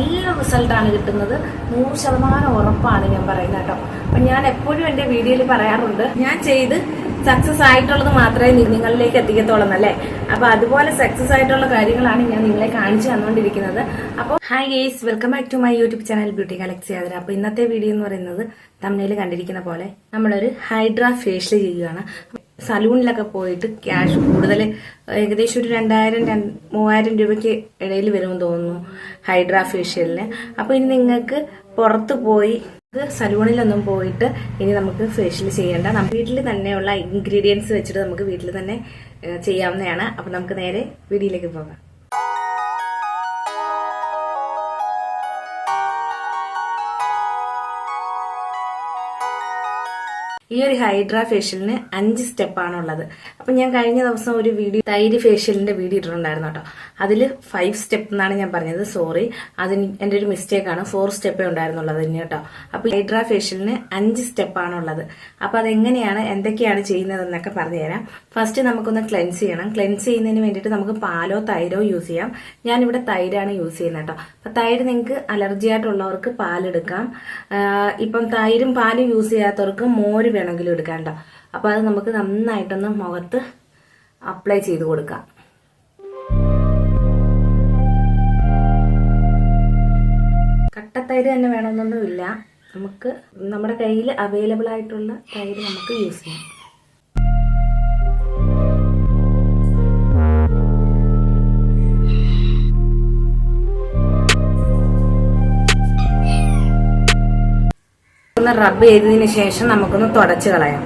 നല്ല റിസൾട്ടാണ് കിട്ടുന്നത്. നൂറ് ശതമാനം ഉറപ്പാണ് ഞാൻ പറയുന്നത് കേട്ടോ. അപ്പൊ ഞാൻ എപ്പോഴും എന്റെ വീഡിയോയിൽ പറയാറുണ്ട് ഞാൻ ചെയ്ത് സക്സസ് ആയിട്ടുള്ളത് മാത്രമേ നിങ്ങളിലേക്ക് എത്തിക്കത്തോളം അല്ലേ? അപ്പൊ അതുപോലെ സക്സസ് ആയിട്ടുള്ള കാര്യങ്ങളാണ് ഞാൻ നിങ്ങളെ കാണിച്ചു തന്നുകൊണ്ടിരിക്കുന്നത്. അപ്പോൾ hi guys welcome back to my YouTube channel beauty galaxy അതിന് അപ്പൊ ഇന്നത്തെ വീഡിയോ എന്ന് പറയുന്നത് തമിഴിൽ കണ്ടിരിക്കുന്ന പോലെ നമ്മളൊരു ഹൈഡ്രാ ഫേഷ്യൽ ചെയ്യുകയാണ്. സലൂണിലൊക്കെ പോയിട്ട് ക്യാഷ് കൂടുതൽ ഏകദേശം ഒരു രണ്ടായിരം രണ്ട് മൂവായിരം രൂപയ്ക്ക് ഇടയിൽ വരുമെന്ന് തോന്നുന്നു ഹൈഡ്രാ ഫേഷ്യലിന്. അപ്പോൾ ഇനി നിങ്ങൾക്ക് പുറത്ത് പോയി സലൂണിലൊന്നും പോയിട്ട് ഇനി നമുക്ക് ഫേഷ്യൽ ചെയ്യേണ്ട. നമുക്ക് വീട്ടിൽ തന്നെയുള്ള ഇൻഗ്രീഡിയൻസ് വെച്ചിട്ട് നമുക്ക് വീട്ടിൽ തന്നെ ചെയ്യാവുന്നതാണ്. അപ്പം നമുക്ക് നേരെ വീഡിയോയിലേക്ക് പോകാം. ഈ ഒരു ഹൈഡ്ര ഫേഷ്യലിന് അഞ്ച് സ്റ്റെപ്പാണ് ഉള്ളത് അപ്പൊ ഞാൻ കഴിഞ്ഞ ദിവസം ഒരു വീഡിയോ തൈര് ഫേഷ്യലിന്റെ വീഡിയോ ഇട്ടിട്ടുണ്ടായിരുന്നു കേട്ടോ. അതിൽ ഫൈവ് സ്റ്റെപ്പ് എന്നാണ് ഞാൻ പറഞ്ഞത് സോറി അതിന് എന്റെ ഒരു മിസ്റ്റേക്കാണ് ഫോർ സ്റ്റെപ്പേ ഉണ്ടായിരുന്നുള്ളത് ഇനി കേട്ടോ. അപ്പം ഹൈഡ്ര ഫേഷ്യലിന് അഞ്ച് സ്റ്റെപ്പാണ് ഉള്ളത് അപ്പൊ അതെങ്ങനെയാണ് എന്തൊക്കെയാണ് ചെയ്യുന്നതെന്നൊക്കെ പറഞ്ഞുതരാം. ഫസ്റ്റ് നമുക്കൊന്ന് ക്ലെൻസ് ചെയ്യണം. ക്ലെൻസ് ചെയ്യുന്നതിന് വേണ്ടിയിട്ട് നമുക്ക് പാലോ തൈരോ യൂസ് ചെയ്യാം. ഞാനിവിടെ തൈരാണ് യൂസ് ചെയ്യുന്നത് കേട്ടോ. അപ്പം തൈര് നിങ്ങൾക്ക് അലർജി ആയിട്ടുള്ളവർക്ക് പാലെടുക്കാം. ഇപ്പം തൈരും പാലും യൂസ് ചെയ്യാത്തവർക്ക് മോര് വേണമെങ്കിലും എടുക്കാം കേട്ടോ അപ്പൊ അത് നമുക്ക് നന്നായിട്ടൊന്ന് മുഖത്ത് അപ്ലൈ ചെയ്ത് കൊടുക്കാം. കട്ടത്തൈര് തന്നെ വേണമെന്നൊന്നുമില്ല. നമുക്ക് നമ്മുടെ കയ്യിൽ അവൈലബിൾ ആയിട്ടുള്ള തൈര് നമുക്ക് യൂസ് ചെയ്യാം. റബ്ബ് ചെയ്തതിന് ശേഷം നമുക്കൊന്ന് തുടച്ച് കളയാം.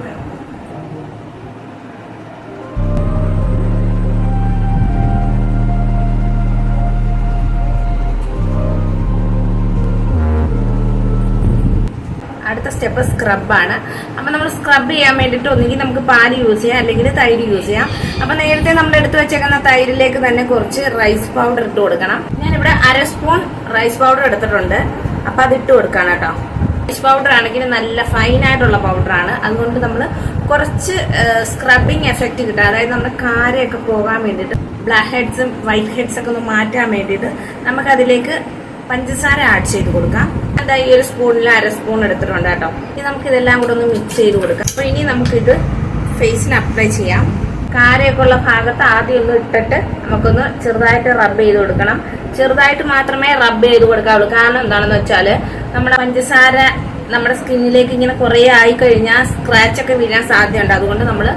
അടുത്ത സ്റ്റെപ്പ് സ്ക്രബാണ് അപ്പൊ നമ്മൾ സ്ക്രബ് ചെയ്യാൻ വേണ്ടിയിട്ട് ഒന്നുകിൽ നമുക്ക് പാൽ യൂസ് ചെയ്യാം അല്ലെങ്കിൽ തൈര് യൂസ് ചെയ്യാം. അപ്പൊ നേരത്തെ നമ്മൾ എടുത്തു വെച്ചേക്കുന്ന തൈരിലേക്ക് തന്നെ കുറച്ച് റൈസ് പൗഡർ ഇട്ട് കൊടുക്കണം. ഞാനിവിടെ അര സ്പൂൺ റൈസ് പൗഡർ എടുത്തിട്ടുണ്ട്. അപ്പൊ അത് ഇട്ട് കൊടുക്കണം കേട്ടോ. റൈസ് പൗഡർ ആണെങ്കിൽ നല്ല ഫൈൻ ആയിട്ടുള്ള പൗഡറാണ് അതുകൊണ്ട് നമ്മൾ കുറച്ച് സ്ക്രബിങ് എഫക്റ്റ് കിട്ടുക അതായത് നമ്മുടെ കാരയൊക്കെ പോകാൻ വേണ്ടിയിട്ട് ബ്ലാക്ക് ഹെഡ്സും വൈറ്റ് ഹെഡ്സ് ഒക്കെ ഒന്ന് മാറ്റാൻ വേണ്ടിയിട്ട് നമുക്ക് അതിലേക്ക് പഞ്ചസാര ആഡ് ചെയ്ത് കൊടുക്കാം. എന്താ ഈ ഒരു സ്പൂണിൽ അര സ്പൂൺ എടുത്തിട്ടുണ്ട് കേട്ടോ. ഇനി നമുക്ക് ഇതെല്ലാം കൂടെ ഒന്ന് മിക്സ് ചെയ്ത് കൊടുക്കാം. അപ്പോൾ ഇനി നമുക്കിത് ഫേസിന് അപ്ലൈ ചെയ്യാം. കാരയൊക്കെ ഉള്ള ഭാഗത്ത് ആദ്യം ഒന്ന് ഇട്ടിട്ട് നമുക്കൊന്ന് ചെറുതായിട്ട് റബ്ബ് ചെയ്ത് കൊടുക്കണം. ചെറുതായിട്ട് മാത്രമേ റബ്ബ് ചെയ്ത് കൊടുക്കാവുള്ളൂ. കാരണം എന്താണെന്ന് വെച്ചാൽ നമ്മുടെ പഞ്ചസാര നമ്മുടെ സ്കിന്നിലേക്ക് ഇങ്ങനെ കുറേ ആയി കഴിഞ്ഞാൽ സ്ക്രാച്ച് ഒക്കെ വീഴാൻ സാധ്യതയുണ്ട്. അതുകൊണ്ട് നമ്മൾ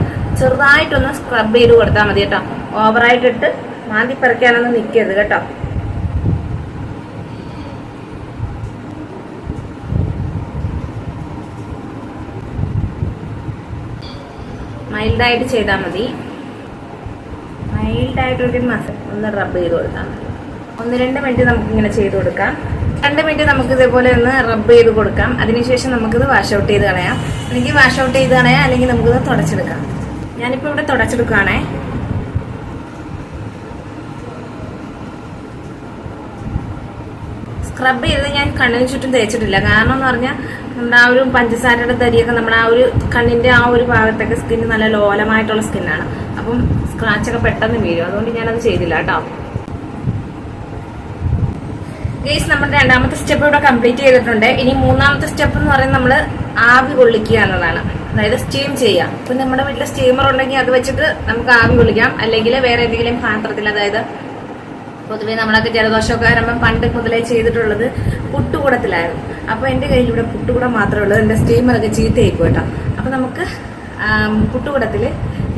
ചെറുതായിട്ടൊന്ന് സ്ക്രബ് ചെയ്ത് കൊടുത്താൽ മതി കേട്ടോ. ഓവറായിട്ടിട്ട് മാന്തി പറിക്കാനൊന്നും നിൽക്കരുത് കേട്ടോ. മൈൽഡായിട്ട് ചെയ്താൽ മതി. മൈൽഡായിട്ടൊരു മസ ഒന്ന് റബ്ബ് ചെയ്ത് കൊടുത്താൽ മതി ഒന്ന് രണ്ട് മിനിറ്റ് നമുക്ക് ഇങ്ങനെ ചെയ്ത് കൊടുക്കാം. രണ്ട് മിനിറ്റ് നമുക്ക് ഇതേപോലെ ഒന്ന് റബ്ബ് ചെയ്ത് കൊടുക്കാം. അതിനുശേഷം നമുക്കിത് വാഷ് ഔട്ട് ചെയ്ത് കളയാം. അല്ലെങ്കിൽ വാഷ് ഔട്ട് ചെയ്ത് കളയാം അല്ലെങ്കിൽ നമുക്കിത് തുടച്ചെടുക്കാം. ഞാനിപ്പോൾ ഇവിടെ തുടച്ചെടുക്കുകയാണേ സ്ക്രബ് ചെയ്ത് ഞാൻ കണ്ണിന് ചുറ്റും തേച്ചിട്ടില്ല. കാരണം എന്ന് പറഞ്ഞാൽ നമ്മുടെ ആ ഒരു പഞ്ചസാരയുടെ തരിയൊക്കെ നമ്മുടെ ആ ഒരു കണ്ണിന്റെ ആ ഒരു ഭാഗത്തൊക്കെ സ്കിന്ന് നല്ല ലോലമായിട്ടുള്ള സ്കിന്നാണ് അപ്പം സ്ക്രാച്ചൊക്കെ പെട്ടെന്ന് വീഴും. അതുകൊണ്ട് ഞാനത് ചെയ്തില്ല കേട്ടോ. ഗേസ് നമ്മൾ രണ്ടാമത്തെ സ്റ്റെപ്പ് ഇവിടെ കംപ്ലീറ്റ് ചെയ്തിട്ടുണ്ട്. ഇനി മൂന്നാമത്തെ സ്റ്റെപ്പ് എന്ന് പറയുന്നത് നമ്മൾ ആവി കൊള്ളിക്കുക എന്നതാണ് അതായത് സ്റ്റീം ചെയ്യാം ഇപ്പൊ നമ്മുടെ വീട്ടിൽ സ്റ്റീമർ ഉണ്ടെങ്കിൽ അത് വെച്ചിട്ട് നമുക്ക് ആവി കൊള്ളിക്കാം. അല്ലെങ്കിൽ വേറെ ഏതെങ്കിലും പാത്രത്തിൽ അതായത് പൊതുവെ നമ്മളൊക്കെ ജലദോഷമൊക്കെ വരുമ്പം പണ്ട് മുതലേ ചെയ്തിട്ടുള്ളത് പുട്ടുകൂടത്തിലായിരുന്നു. അപ്പോൾ എന്റെ കയ്യിൽ ഇവിടെ പുട്ടുകൂടം മാത്രമേ ഉള്ളൂ. എന്റെ സ്റ്റീമറൊക്കെ ചീത്തയായിക്കോട്ടോ കേട്ടോ. അപ്പൊ നമുക്ക് പുട്ടുകൂടത്തിൽ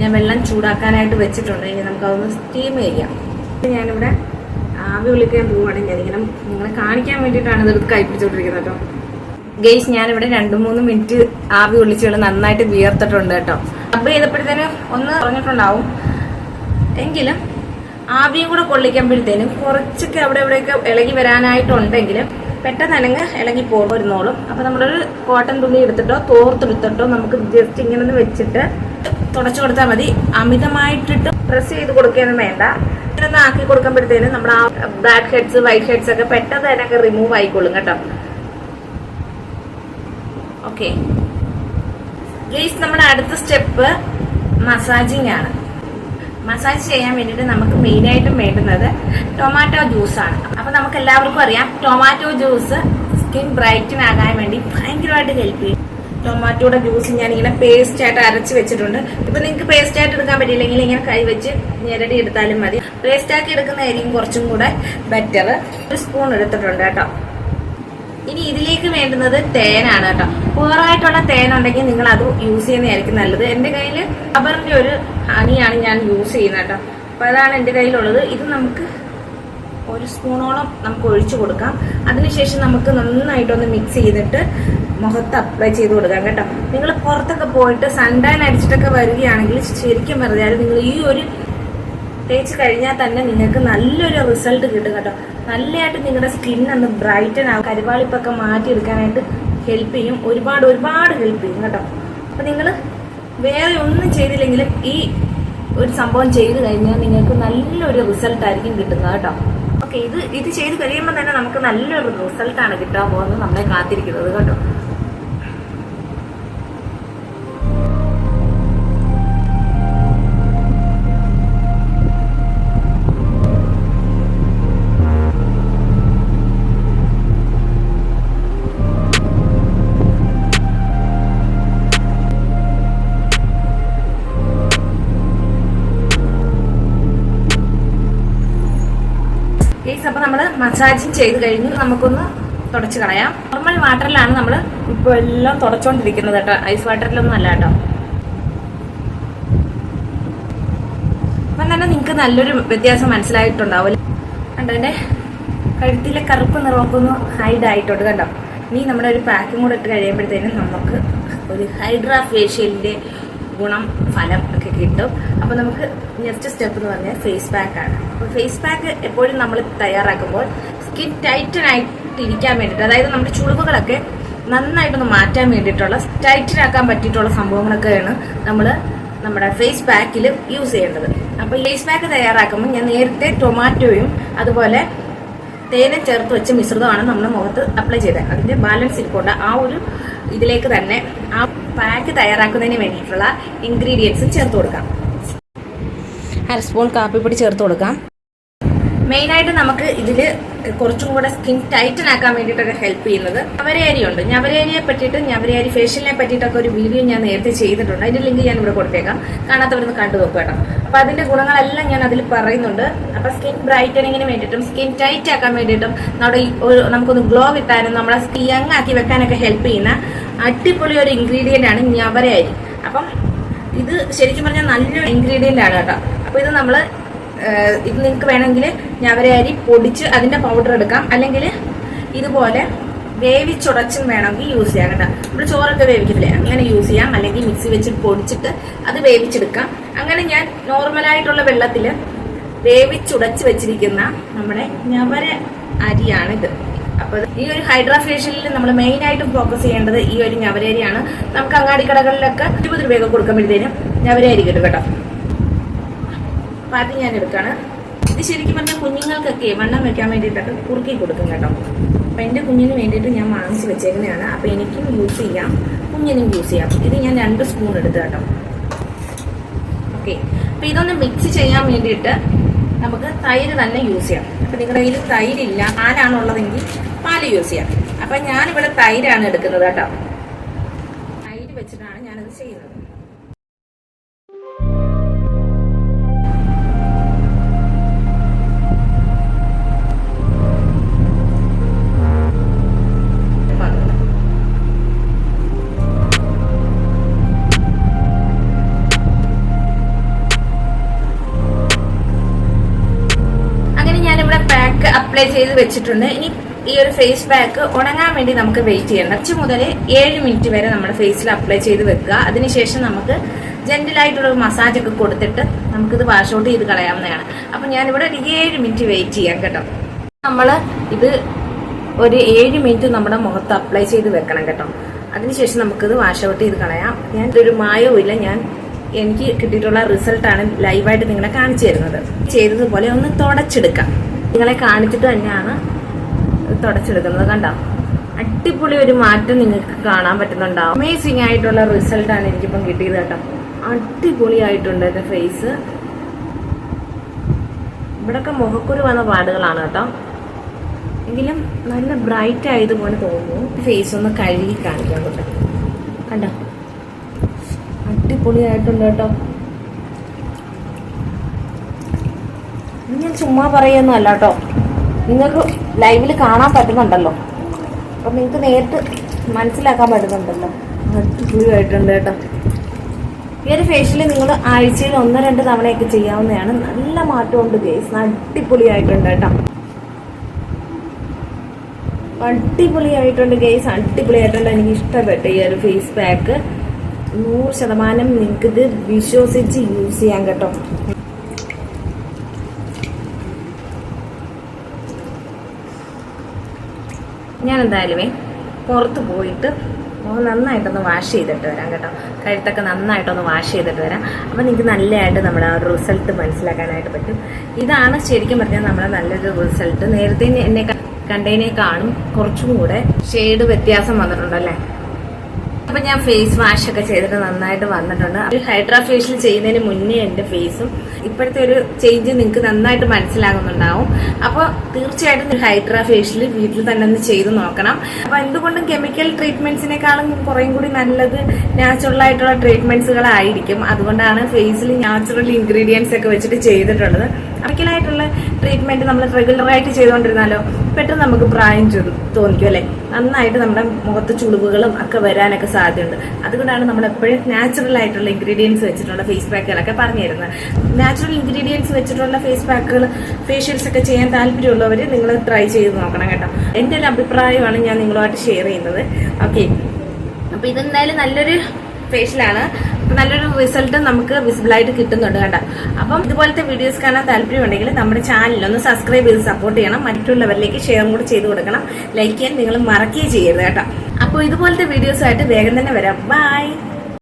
ഞാൻ വെള്ളം ചൂടാക്കാനായിട്ട് വെച്ചിട്ടുണ്ട്. ഇനി നമുക്കതൊന്ന് സ്റ്റീം ചെയ്യാം. ഞാനിവിടെ ആവി വിളിക്കാൻ പോവുകയാണ് ഞാനിങ്ങനെ നിങ്ങളെ കാണിക്കാൻ വേണ്ടിയിട്ടാണ് ഇത് കൈ പിടിച്ചോണ്ടിരിക്കുന്നത് കേട്ടോ. ഗെയ്സ് ഞാനിവിടെ രണ്ടു മൂന്ന് മിനിറ്റ് ആവി ഒളിച്ചുകൾ നന്നായിട്ട് വിയർത്തിട്ടുണ്ട് കേട്ടോ. അപ്പൊ ചെയ്തപ്പോഴത്തേനും ഒന്ന് പറഞ്ഞിട്ടുണ്ടാവും എങ്കിലും ആവിയും കൂടെ കൊള്ളിക്കുമ്പോഴത്തേനും കുറച്ചൊക്കെ അവിടെ ഇവിടെയൊക്കെ ഇളകി വരാനായിട്ടുണ്ടെങ്കിലും പെട്ടെന്ന് അനങ്ങ് ഇളകി പോരുന്നോളും. അപ്പൊ നമ്മളൊരു കോട്ടൺ തുണി എടുത്തിട്ടോ തോർത്തെടുത്തിട്ടോ നമുക്ക് ജസ്റ്റ് ഇങ്ങനെ ഒന്ന് വെച്ചിട്ട് തുടച്ചു കൊടുത്താൽ മതി. അമിതമായിട്ടിട്ട് പ്രസ് ചെയ്ത് കൊടുക്കുകയൊന്നും വേണ്ട. ഇങ്ങനെ ആക്കി കൊടുക്കുമ്പോഴത്തേനും നമ്മുടെ ആ ബ്ലാക്ക് ഹെഡ്സ് വൈറ്റ് ഹെഡ്സ് ഒക്കെ പെട്ടെന്ന് തന്നെ റിമൂവ് ആയിക്കോളും കേട്ടോ. ഓക്കെ ഗെയ്സ് നമ്മുടെ അടുത്ത സ്റ്റെപ്പ് മസാജിങ് ആണ്. മസാജ് ചെയ്യാൻ വേണ്ടിയിട്ട് നമുക്ക് മെയിനായിട്ടും വേണ്ടുന്നത് ടൊമാറ്റോ ജ്യൂസാണ് അപ്പൊ നമുക്ക് എല്ലാവർക്കും അറിയാം ടൊമാറ്റോ ജ്യൂസ് സ്കിൻ ബ്രൈറ്റൻ ആകാൻ വേണ്ടി ഭയങ്കരമായിട്ട് ഹെൽപ്പ് ചെയ്യും. ടൊമാറ്റോയുടെ ജ്യൂസ് ഞാൻ ഇങ്ങനെ പേസ്റ്റ് ആയിട്ട് അരച്ച് വെച്ചിട്ടുണ്ട്. ഇപ്പൊ നിങ്ങൾക്ക് പേസ്റ്റ് ആയിട്ട് എടുക്കാൻ പറ്റിയില്ലെങ്കിൽ ഇങ്ങനെ കൈ വെച്ച് ഞെരടി എടുത്താലും മതി. പേസ്റ്റ് ആക്കി എടുക്കുന്നതായിരിക്കും കുറച്ചും കൂടെ ബെറ്റർ ഒരു സ്പൂൺ എടുത്തിട്ടുണ്ട് കേട്ടോ. ഇനി ഇതിലേക്ക് വേണ്ടുന്നത് തേനാണ് കേട്ടോ. പൂറായിട്ടുള്ള തേൻ ഉണ്ടെങ്കിൽ നിങ്ങൾ അത് യൂസ് ചെയ്യുന്നതായിരിക്കും നല്ലത്. എന്റെ കയ്യിൽ റബ്ബറിന്റെ ഒരു ഹണിയാണ് ഞാൻ യൂസ് ചെയ്യുന്നത് കേട്ടോ. അപ്പൊ അതാണ് എന്റെ കയ്യിലുള്ളത്. ഇത് നമുക്ക് ഒരു സ്പൂണോളം നമുക്ക് ഒഴിച്ചു കൊടുക്കാം. അതിനുശേഷം നമുക്ക് നന്നായിട്ടൊന്ന് മിക്സ് ചെയ്തിട്ട് മുഖത്ത് അപ്ലൈ ചെയ്ത് കൊടുക്കാം കേട്ടോ. നിങ്ങൾ പുറത്തൊക്കെ പോയിട്ട് സൺടാൻ അടിച്ചിട്ടൊക്കെ വരികയാണെങ്കിൽ ശരിക്കും പറഞ്ഞാൽ നിങ്ങൾ ഈ ഒരു തേച്ച് കഴിഞ്ഞാൽ തന്നെ നിങ്ങൾക്ക് നല്ലൊരു റിസൾട്ട് കിട്ടും കേട്ടോ. നല്ലതായിട്ട് നിങ്ങളുടെ സ്കിൻ ഒന്ന് ബ്രൈറ്റൻ ആവും. കരുവാളിപ്പൊക്കെ മാറ്റിയെടുക്കാനായിട്ട് ഹെൽപ്പ് ചെയ്യും. ഒരുപാട് ഒരുപാട് ഹെൽപ്പ് ചെയ്യും കേട്ടോ. അപ്പൊ നിങ്ങൾ വേറെ ഒന്നും ചെയ്തില്ലെങ്കിലും ഈ ഒരു സംഭവം ചെയ്തു കഴിഞ്ഞാൽ നിങ്ങൾക്ക് നല്ലൊരു റിസൾട്ട് ആയിരിക്കും കിട്ടുന്നത് കേട്ടോ. ഓക്കെ ഇത് ഇത് ചെയ്ത് കഴിയുമ്പോൾ തന്നെ നമുക്ക് നല്ലൊരു റിസൾട്ടാണ് കിട്ടാൻ പോകുന്നത് നമ്മളെ കാത്തിരിക്കുന്നത് കേട്ടോ. ഗൈസ് അപ്പൊ നമ്മൾ മസാജിങ് ചെയ്ത് കഴിഞ്ഞു നമുക്കൊന്ന് തുടച്ച് കളയാം. നോർമൽ വാട്ടറിലാണ് നമ്മൾ ഇപ്പൊ എല്ലാം തുടച്ചോണ്ടിരിക്കുന്നത് കേട്ടോ. ഐസ് വാട്ടറിലൊന്നും അല്ല കേട്ടോ. അപ്പം തന്നെ നിങ്ങൾക്ക് നല്ലൊരു വ്യത്യാസം മനസ്സിലായിട്ടുണ്ടാവും. കണ്ടോ എന്റെ കഴുത്തിലെ കറുപ്പ് നിറമൊക്കെ ഒന്ന് ഹൈഡ് ആയിട്ടുണ്ട് കണ്ടോ? ഇനി നമ്മുടെ ഒരു പാക്കും കൂടെ ഇട്ട് കഴിയുമ്പോഴത്തേനും നമുക്ക് ഒരു ഹൈഡ്രാ ഫേഷ്യലിന്റെ ഗുണം ഫലം കിട്ടും. അപ്പോൾ നമുക്ക് നെക്സ്റ്റ് സ്റ്റെപ്പ് എന്ന് പറഞ്ഞാൽ ഫേസ് പാക്ക് ആണ്. അപ്പോൾ ഫേസ് പാക്ക് എപ്പോഴും നമ്മൾ തയ്യാറാക്കുമ്പോൾ സ്കിൻ ടൈറ്റൻ ആയിട്ട് ഇരിക്കാൻ വേണ്ടിയിട്ട് അതായത് നമ്മുടെ ചുളിവുകളൊക്കെ നന്നായിട്ടൊന്ന് മാറ്റാൻ വേണ്ടിയിട്ടുള്ള ടൈറ്റൻ ആക്കാൻ പറ്റിയിട്ടുള്ള സംഭവങ്ങളൊക്കെയാണ് നമ്മൾ നമ്മുടെ ഫേസ് പാക്കിൽ യൂസ് ചെയ്യേണ്ടത്. അപ്പോൾ ഫേസ് പാക്ക് തയ്യാറാക്കുമ്പോൾ ഞാൻ നേരത്തെ ടൊമാറ്റോയും അതുപോലെ തേനും ചേർത്ത് വെച്ച മിശ്രിതമാണ് നമ്മുടെ മുഖത്ത് അപ്ലൈ ചെയ്തത്. അതിന്റെ ബാലൻസ് ഇരിക്കൊണ്ട് ആ ഒരു ഇതിലേക്ക് തന്നെ ആ പാക്ക് തയ്യാറാക്കുന്നതിന് വേണ്ടിയിട്ടുള്ള ഇൻഗ്രീഡിയൻസ് ചേർത്ത് കൊടുക്കാം. അര സ്പൂൺ കാപ്പിപ്പൊടി ചേർത്ത് കൊടുക്കാം. മെയിനായിട്ട് നമുക്ക് ഇതിൽ കുറച്ചും കൂടെ സ്കിൻ ടൈറ്റൻ ആക്കാൻ വേണ്ടിയിട്ടൊക്കെ ഹെൽപ്പ് ചെയ്യുന്നത് ഞവരേരി ഉണ്ട്. ഞവരേരിയെ പറ്റിയിട്ട് ഞവരയരി ഫേഷ്യലിനെ പറ്റിയിട്ടൊക്കെ ഒരു വീഡിയോ ഞാൻ നേരത്തെ ചെയ്തിട്ടുണ്ട്. അതിന്റെ ലിങ്ക് ഞാൻ ഇവിടെ കൊടുത്തേക്കാം. കാണാത്തവരൊന്ന് കണ്ടു നോക്കുക കേട്ടോ. അപ്പൊ അതിന്റെ ഗുണങ്ങളെല്ലാം ഞാൻ അതിൽ പറയുന്നുണ്ട്. അപ്പൊ സ്കിൻ ബ്രൈറ്റനിങ്ങിന് വേണ്ടിയിട്ടും സ്കിൻ ടൈറ്റ് ആക്കാൻ വേണ്ടിയിട്ടും നമ്മുടെ ഒരു നമുക്കൊന്ന് ഗ്ലോ കിട്ടാനും നമ്മളെ സ്കിൻ യങ് ആക്കി വെക്കാനൊക്കെ ഹെൽപ്പ് ചെയ്യുന്ന അടിപൊളി ഒരു ഇൻഗ്രീഡിയന്റ് ആണ് ഞവരേരി അപ്പം ഇത് ശരിക്കും പറഞ്ഞാൽ നല്ലൊരു ഇൻഗ്രീഡിയന്റ് ആണ് കേട്ടോ. അപ്പൊ ഇത് നമ്മൾ ഇത് നിങ്ങൾക്ക് വേണമെങ്കിൽ ഞവര അരി പൊടിച്ച് അതിന്റെ പൗഡർ എടുക്കാം. അല്ലെങ്കിൽ ഇതുപോലെ വേവിച്ചുടച്ചും വേണമെങ്കിൽ യൂസ് ചെയ്യാം കേട്ടോ. നമ്മൾ ചോറൊക്കെ വേവിക്കത്തില്ലേ? അങ്ങനെ യൂസ് ചെയ്യാം. അല്ലെങ്കിൽ മിക്സി വെച്ച് പൊടിച്ചിട്ട് അത് വേവിച്ചെടുക്കാം. അങ്ങനെ ഞാൻ നോർമലായിട്ടുള്ള വെള്ളത്തിൽ വേവിച്ചുടച്ച് വെച്ചിരിക്കുന്ന നമ്മുടെ ഞവര അരിയാണിത്. അപ്പോൾ ഈ ഒരു ഹൈഡ്രാഫേഷ്യലിൽ നമ്മൾ മെയിൻ ആയിട്ടും ഫോക്കസ് ചെയ്യേണ്ടത് ഈ ഒരു ഞവരരിയാണ് നമുക്ക് അങ്ങാടി കടകളിലൊക്കെ ഇരുപത് രൂപയൊക്കെ കൊടുക്കുമ്പോഴത്തേനും ഞവരേരി കിട്ടും കേട്ടോ. അപ്പൊ അത് ഞാൻ എടുക്കാണ്. ഇത് ശരിക്കും പറഞ്ഞാൽ കുഞ്ഞുങ്ങൾക്കൊക്കെ വണ്ണം വെക്കാൻ വേണ്ടിയിട്ടൊക്കെ കുറുക്കി കൊടുക്കും കേട്ടോ. അപ്പൊ എന്റെ കുഞ്ഞിന് വേണ്ടിയിട്ട് ഞാൻ വാങ്ങിച്ച് വെച്ചേക്കുന്നതാണ്. അപ്പൊ എനിക്കും യൂസ് ചെയ്യാം കുഞ്ഞിനും യൂസ് ചെയ്യാം. ഇത് ഞാൻ രണ്ട് സ്പൂൺ എടുത്ത് കേട്ടോ. ഓക്കെ അപ്പൊ ഇതൊന്ന് മിക്സ് ചെയ്യാൻ വേണ്ടിയിട്ട് നമുക്ക് തൈര് തന്നെ യൂസ് ചെയ്യാം. അപ്പൊ നിങ്ങളുടെ കയ്യിൽ തൈരില്ല പാലാണുള്ളതെങ്കിൽ പാൽ യൂസ് ചെയ്യാം. അപ്പൊ ഞാനിവിടെ തൈരാണ് എടുക്കുന്നത് കേട്ടോ. തൈര് വെച്ചിട്ടാണ് ഞാനത് ചെയ്യുന്നത്. അപ്ലൈ ചെയ്ത് വെച്ചിട്ടുണ്ട്. ഇനി ഈ ഒരു ഫേസ് പാക്ക് ഉണങ്ങാൻ വേണ്ടി നമുക്ക് വെയിറ്റ് ചെയ്യണം. അഞ്ച് മുതൽ ഏഴ് മിനിറ്റ് വരെ നമ്മുടെ ഫേസിൽ അപ്ലൈ ചെയ്ത് വെക്കുക. അതിനുശേഷം നമുക്ക് ജെന്റിലായിട്ടുള്ള ഒരു മസാജ് ഒക്കെ കൊടുത്തിട്ട് നമുക്കിത് വാഷ് ഔട്ട് ചെയ്ത് കളയാവുന്നതാണ്. അപ്പം ഞാനിവിടെ ഒരു ഏഴ് മിനിറ്റ് വെയിറ്റ് ചെയ്യാം കേട്ടോ. നമ്മൾ ഇത് ഒരു ഏഴ് മിനിറ്റ് നമ്മുടെ മുഖത്ത് അപ്ലൈ ചെയ്ത് വെക്കണം കേട്ടോ. അതിനുശേഷം നമുക്കിത് വാഷ് ഔട്ട് ചെയ്ത് കളയാം. ഞാൻ ഇതൊരു മായവും ഞാൻ എനിക്ക് കിട്ടിയിട്ടുള്ള റിസൾട്ടാണ് ലൈവായിട്ട് നിങ്ങളെ കാണിച്ചു തരുന്നത്. ചെയ്തതുപോലെ ഒന്ന് തുടച്ചെടുക്കാം. നിങ്ങളെ കാണിച്ചിട്ട് തന്നെയാണ് തുടച്ചെടുക്കുന്നത്. കണ്ടോ? അടിപൊളി ഒരു മാറ്റം നിങ്ങൾക്ക് കാണാൻ പറ്റുന്നുണ്ടാവും അമേസിംഗ് ആയിട്ടുള്ള റിസൾട്ടാണ് എനിക്കിപ്പം കിട്ടിയത് കേട്ടോ. അടിപൊളിയായിട്ടുണ്ട് എന്റെ ഫേസ് ഇവിടൊക്കെ മുഖക്കുരു വന്ന പാടുകളാണ് കേട്ടോ. എങ്കിലും നല്ല ബ്രൈറ്റ് ആയതുപോലെ തോന്നുന്നു. ഫേസ് ഒന്ന് കഴുകി കാണിക്കാൻ കേട്ടോ കണ്ടോ? അടിപൊളിയായിട്ടുണ്ട് കേട്ടോ. ഞാൻ ചുമ്മാ പറയുന്നു അല്ല കേട്ടോ. നിങ്ങൾക്ക് ലൈവിൽ കാണാൻ പറ്റുന്നുണ്ടല്ലോ. അപ്പം നിങ്ങൾക്ക് നേരിട്ട് മനസ്സിലാക്കാൻ പറ്റുന്നുണ്ടല്ലോ. അടിപൊളിയായിട്ടുണ്ട് കേട്ടോ. ഈ ഒരു ഫേഷ്യൽ നിങ്ങൾ ആഴ്ചയിൽ ഒന്ന് രണ്ട് തവണയൊക്കെ ചെയ്യാവുന്നതാണ്. നല്ല മാറ്റം ഉണ്ട് ഗേസ് അടിപൊളിയായിട്ടുണ്ട് കേട്ടോ. അടിപൊളിയായിട്ടുണ്ട് ഗേസ് അടിപൊളിയായിട്ടുണ്ട്. എനിക്ക് ഇഷ്ടപ്പെട്ടു ഈ ഒരു ഫേസ് പാക്ക് നൂറ് ശതമാനം നിങ്ങൾക്ക് ഇത് വിശ്വസിച്ച് യൂസ് ചെയ്യാൻ കേട്ടോ. ഞാൻ എന്തായാലുമേ പുറത്ത് പോയിട്ട് നന്നായിട്ടൊന്ന് വാഷ് ചെയ്തിട്ട് വരാം കേട്ടോ. കഴുത്തൊക്കെ നന്നായിട്ടൊന്ന് വാഷ് ചെയ്തിട്ട് വരാം. അപ്പം നിങ്ങൾക്ക് നല്ലതായിട്ട് നമ്മുടെ ആ റിസൾട്ട് മനസ്സിലാക്കാനായിട്ട് പറ്റും. ഇതാണ് ശരിക്കും പറഞ്ഞാൽ നമ്മുടെ നല്ലൊരു റിസൾട്ട് നേരത്തെ എന്നെ കണ്ടതിനേക്കാളും കുറച്ചും കൂടെ ഷെയ്ഡ് വ്യത്യാസം വന്നിട്ടുണ്ടല്ലേ? അപ്പൊ ഞാൻ ഫേസ് വാഷ് ഒക്കെ ചെയ്തിട്ട് നന്നായിട്ട് വന്നിട്ടുണ്ട്. ഒരു ഹൈഡ്രാ ഫേഷ്യൽ ചെയ്യുന്നതിന് മുന്നേ എന്റെ ഫേസും ഇപ്പോഴത്തെ ഒരു ചേഞ്ച് നിങ്ങൾക്ക് നന്നായിട്ട് മനസ്സിലാകുന്നുണ്ടാവും. അപ്പോൾ തീർച്ചയായിട്ടും ഹൈഡ്രാ ഫേഷ്യൽ വീട്ടിൽ തന്നെ ഒന്ന് ചെയ്ത് നോക്കണം. അപ്പൊ എന്തുകൊണ്ടും കെമിക്കൽ ട്രീറ്റ്മെന്റ്സിനേക്കാളും കുറേയും കൂടി നല്ലത് നാച്ചുറൽ ആയിട്ടുള്ള ട്രീറ്റ്മെന്റ്സുകളായിരിക്കും അതുകൊണ്ടാണ് ഫേസിൽ നാച്ചുറൽ ഇൻഗ്രീഡിയൻസ് ഒക്കെ വെച്ചിട്ട് ചെയ്തിട്ടുള്ളത്. കെമിക്കലായിട്ടുള്ള ട്രീറ്റ്മെന്റ് നമ്മൾ റെഗുലറായിട്ട് ചെയ്തുകൊണ്ടിരുന്നാലോ പെട്ടെന്ന് നമുക്ക് പ്രായം തോന്നിക്കും അല്ലെ? നന്നായിട്ട് നമ്മുടെ മുഖത്ത് ചുളിവുകളും ഒക്കെ വരാനൊക്കെ സാധ്യതയുണ്ട്. അതുകൊണ്ടാണ് നമ്മൾ എപ്പോഴും നാച്ചുറൽ ആയിട്ടുള്ള ഇൻഗ്രീഡിയൻസ് വെച്ചിട്ടുള്ള ഫേസ് പാക്കുകളൊക്കെ പറഞ്ഞു തരുന്നത് നാച്ചുറൽ ഇൻഗ്രീഡിയൻസ് വെച്ചിട്ടുള്ള ഫേസ് പാക്കുകൾ ഫേഷ്യൽസ് ഒക്കെ ചെയ്യാൻ താല്പര്യമുള്ളവർ നിങ്ങൾ ട്രൈ ചെയ്ത് നോക്കണം കേട്ടോ. എന്റെ ഒരു അഭിപ്രായമാണ് ഞാൻ നിങ്ങളുമായിട്ട് ഷെയർ ചെയ്യുന്നത്. ഓക്കെ അപ്പൊ ഇതെന്തായാലും നല്ലൊരു ഫേഷ്യലാണ് അപ്പം നല്ലൊരു റിസൾട്ട് നമുക്ക് വിസിബിൾ ആയിട്ട് കിട്ടുന്നുണ്ട് കേട്ടോ അപ്പം ഇതുപോലത്തെ വീഡിയോസ് കാണാൻ താല്പര്യമുണ്ടെങ്കിൽ നമ്മുടെ ചാനൽ ഒന്ന് സബ്സ്ക്രൈബ് ചെയ്ത് സപ്പോർട്ട് ചെയ്യണം. മറ്റുള്ളവരിലേക്ക് ഷെയറും കൂടി ചെയ്ത് കൊടുക്കണം. ലൈക്ക് ചെയ്യാൻ നിങ്ങൾ മറക്കുകയും ചെയ്യരുത് കേട്ടോ. അപ്പോൾ ഇതുപോലത്തെ വീഡിയോസ് ആയിട്ട് വേഗം തന്നെ വരാം. ബൈ